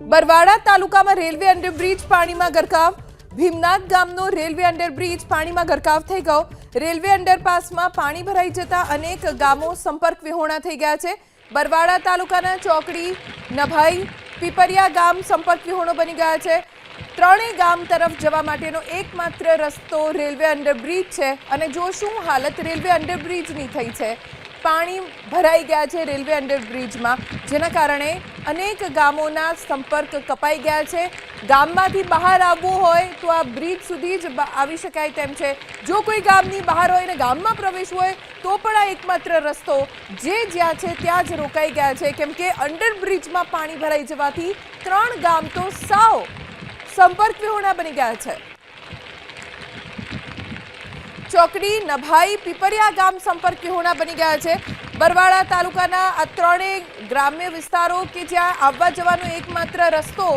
બરવાડા તાલુકામાં railway underbridge પાણીમાં ગરકાવ. ભીમનાથ ગામનો રેલવે અંડરબ્રિજ પાણીમાં ગરકાવ થઈ ગયો. રેલવે અંડરપાસમાં પાણી ભરાઈ જતા અનેક ગામો સંપર્ક વિહોણા થઈ ગયા છે. બરવાડા તાલુકાના ચોકડી, નભાઈ, પીપરિયા ગામ સંપર્ક વિહોણો બની ગયા છે. ત્રણેય ગામ તરફ જવા માટેનો એકમાત્ર રસ્તો રેલવે અંડરબ્રિજ છે અને જો શું હાલત રેલવે અંડરબ્રિજની થઈ છે. પાણી ભરાઈ ગયા છે રેલવે અંડરબ્રિજમાં, જેના કારણે અનેક ગામોના સંપર્ક કપાઈ ગયા છે. ગામમાંથી બહાર આવવું હોય તો આ બ્રિજ સુધી જ આવી શકાય તેમ છે. જો કોઈ ગામની બહાર હોય અને ગામમાં પ્રવેશ હોય, તો પણ આ એકમાત્ર રસ્તો જે જ્યાં છે ત્યાં જ રોકાઈ ગયા છે. કેમ કે અંડરબ્રિજમાં પાણી ભરાઈ જવાથી ત્રણ ગામ તો સાવ સંપર્ક વિહોણા બની ગયા છે. ચોકડી, નભાઈ, પીપરિયા ગામ સંપર્ક વિહોણા બની ગયા છે. બરવાડા તાલુકાના આ ત્રણેય ગ્રામ્ય વિસ્તારો કે જ્યાં આવવા જવાનો એકમાત્ર રસ્તો